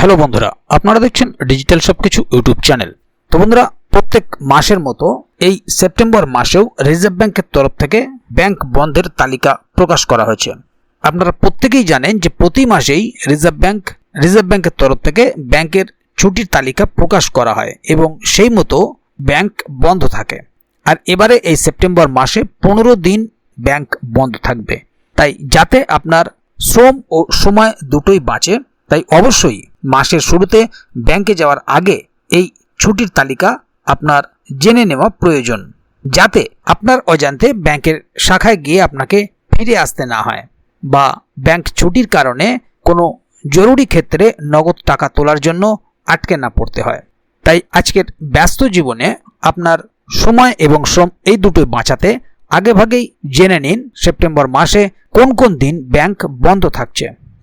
Hello বন্ধুরা, আপনারা দেখছেন ডিজিটাল সবকিছু ইউটিউব চ্যানেল। তো বন্ধুরা, প্রত্যেক মাসের মতো এই সেপ্টেম্বর মাসেও রিজার্ভ ব্যাংকের তরফ থেকে ব্যাংক বন্ধের তালিকা প্রকাশ করা হয়েছে। আপনারা প্রত্যেকেই জানেন যে প্রতি মাসেই রিজার্ভ ব্যাংক, রিজার্ভ ব্যাংকের তরফ থেকে ব্যাংকের ছুটির তালিকা প্রকাশ করা হয় এবং সেই মতো ব্যাংক বন্ধ থাকে। আর এবারে এই সেপ্টেম্বর মাসে পনেরো দিন ব্যাংক বন্ধ থাকবে। তাই যাতে আপনার শ্রম ও সময় দুটোই বাঁচে তাই অবশ্যই মাসের শুরুতে ব্যাংকে যাওয়ার আগে এই ছুটির তালিকা আপনার জেনে নেওয়া প্রয়োজন, যাতে আপনার অজান্তে ব্যাংকের শাখায় গিয়ে আপনাকে ফিরে আসতে না হয় বা ব্যাংক ছুটির কারণে কোনো জরুরি ক্ষেত্রে নগদ টাকা তোলার জন্য আটকে না পড়তে হয়। তাই আজকের ব্যস্ত জীবনে আপনার সময় এবং শ্রম এই দুটোই বাঁচাতে আগেভাগেই জেনে নিন সেপ্টেম্বর মাসে কোন কোন দিন ব্যাংক বন্ধ থাকছে।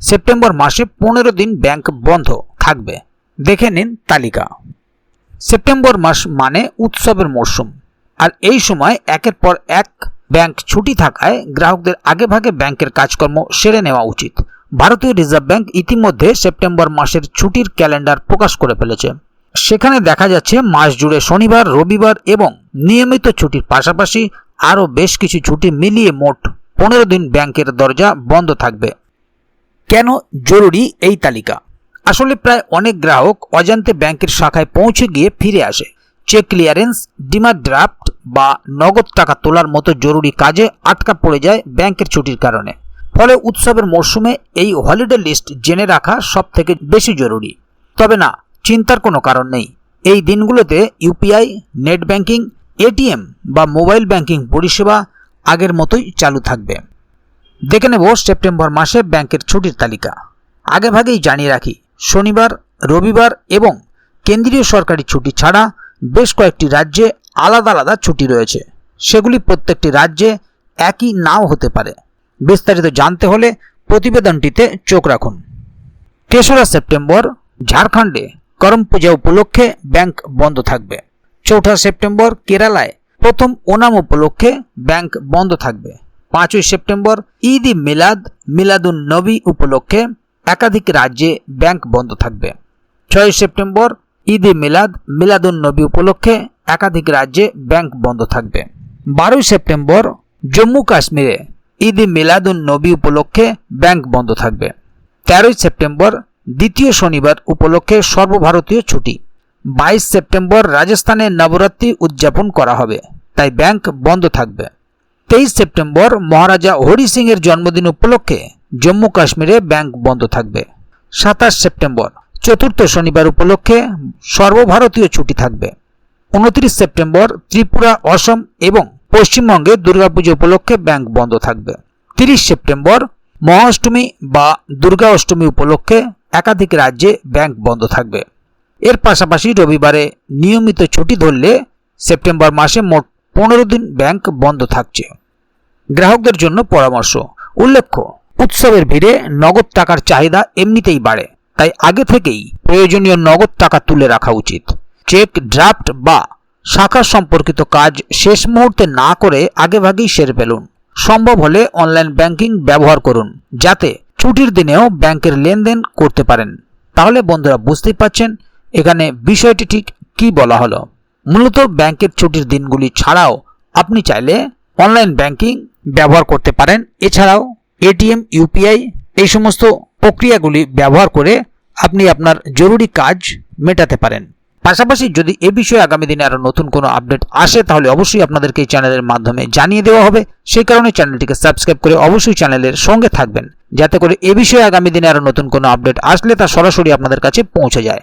সেপ্টেম্বর মাসে পনেরো দিন ব্যাংক বন্ধ থাকবে। দেখে নিন তালিকা। সেপ্টেম্বর মাস মানে উৎসবের মরশুম। আর এই সময় একের পর এক ব্যাংক ছুটি থাকায় গ্রাহকদের আগেভাগে ব্যাংকের কাজকর্ম সেরে নেওয়া উচিত। ভারতীয় রিজার্ভ ব্যাংক ইতিমধ্যে সেপ্টেম্বর মাসের ছুটির ক্যালেন্ডার প্রকাশ করে ফেলেছে। সেখানে দেখা যাচ্ছে মাস জুড়ে শনিবার, রবিবার এবং নিয়মিত ছুটির পাশাপাশি আরও বেশ কিছু ছুটি মিলিয়ে মোট পনেরো দিন ব্যাংকের দরজা বন্ধ থাকবে। কেন জরুরি এই তালিকা? আসলে প্রায় অনেক গ্রাহক অজান্তে ব্যাংকের শাখায় পৌঁছে গিয়ে ফিরে আসে। চেক ক্লিয়ারেন্স ডিমার ড্রাফট বা নগদ টাকা তোলার মতো জরুরি কাজে আটকা পড়ে যায় ব্যাংকের ছুটির কারণে। ফলে উৎসবের মরশুমে এই হলিডে লিস্ট জেনে রাখা সব থেকে বেশি জরুরি। তবে না, চিন্তার কোনো কারণ নেই। এই দিনগুলোতে ইউপিআই নেট ব্যাংকিং এটিএম বা মোবাইল ব্যাংকিং পরিষেবা আগের মতোই চালু থাকবে। দেখে নেব সেপ্টেম্বর মাসে ব্যাংকের ছুটির তালিকা। আগেভাগেই জানিয়ে রাখি, শনিবার, রবিবার এবং কেন্দ্রীয় সরকারি ছুটি ছাড়া বেশ কয়েকটি রাজ্যে আলাদা আলাদা ছুটি রয়েছে। সেগুলি প্রত্যেকটি রাজ্যে একই নাও হতে পারে। বিস্তারিত জানতে হলে প্রতিবেদনটিতে চোখ রাখুন। তেসরা সেপ্টেম্বর, ঝাড়খণ্ডে করম পূজা উপলক্ষে ব্যাংক বন্ধ থাকবে। চৌঠা সেপ্টেম্বর, কেরালায় প্রথম ওনাম উপলক্ষে ব্যাংক বন্ধ থাকবে। পাঁচই সেপ্টেম্বর, ঈদ মিলাদ, মিলাদুন নবী উপলক্ষে একাধিক রাজ্যে ব্যাংক বন্ধ থাকবে। ছয় সেপ্টেম্বর, ঈদ মিলাদ, মিলাদুন নবী উপলক্ষে একাধিক রাজ্যে ব্যাংক বন্ধ থাকবে। বারোই সেপ্টেম্বর, জম্মু কাশ্মীরে ঈদ মিলাদুন নবী উপলক্ষে ব্যাংক বন্ধ থাকবে। তেরোই সেপ্টেম্বর, দ্বিতীয় শনিবার উপলক্ষে সর্বভারতীয় ছুটি। বাইশ সেপ্টেম্বর, রাজস্থানে নবরাত্রি উদযাপন করা হবে, তাই ব্যাংক বন্ধ থাকবে। তেইশ সেপ্টেম্বর মহারাজা হরি সিং এর জন্মদিন উপলক্ষে জম্মু কাশ্মীরে ব্যাংক বন্ধ থাকবে। সাতাশ সেপ্টেম্বর, চতুর্থ শনিবার উপলক্ষে সর্বভারতীয় ছুটি থাকবে। উনত্রিশ সেপ্টেম্বর, ত্রিপুরা, অসম এবং পশ্চিমবঙ্গে দুর্গাপুজো উপলক্ষে ব্যাংক বন্ধ থাকবে। তিরিশ সেপ্টেম্বর, মহাষ্টমী বা দুর্গা অষ্টমী উপলক্ষে একাধিক রাজ্যে ব্যাংক বন্ধ থাকবে। এর পাশাপাশি রবিবারে নিয়মিত ছুটি ধরলে সেপ্টেম্বর মাসে মোট পনেরো দিন ব্যাংক বন্ধ থাকছে। গ্রাহকদের জন্য পরামর্শ। উল্লেখ্য, উৎসবের ভিড়ে নগদ টাকার চাহিদা এমনিতেই বাড়ে, তাই আগে থেকেই প্রয়োজনীয় নগদ টাকা তুলে রাখা উচিত। চেক, ড্রাফট বা শাখা সম্পর্কিত কাজ শেষ মুহূর্তে না করে আগেভাগেই সেরে ফেলুন। সম্ভব হলে অনলাইন ব্যাংকিং ব্যবহার করুন, যাতে ছুটির দিনেও ব্যাংকের লেনদেন করতে পারেন। তাহলে বন্ধুরা বুঝতেই পারছেন এখানে বিষয়টি ঠিক কি বলা হলো। মূলত ব্যাংকের ছুটির দিনগুলি ছাড়াও আপনি চাইলে অনলাইন ব্যাংকিং ব্যবহার করতে পারেন। এছাড়াও এটিএম, ইউপিআই এই সমস্ত প্রক্রিয়াগুলি ব্যবহার করে আপনি আপনার জরুরি কাজ মেটাতে পারেন। পাশাপাশি যদি এ বিষয়ে আগামী দিনে আরও নতুন কোনো আপডেট আসে, তাহলে অবশ্যই আপনাদেরকে এই চ্যানেলের মাধ্যমে জানিয়ে দেওয়া হবে। সেই কারণে চ্যানেলটিকে সাবস্ক্রাইব করে অবশ্যই চ্যানেলের সঙ্গে থাকবেন। যাতে করে এ বিষয়ে আগামী দিনে আরও নতুন কোনো আপডেট আসলে তা সরাসরি আপনাদের কাছে পৌঁছে যায়।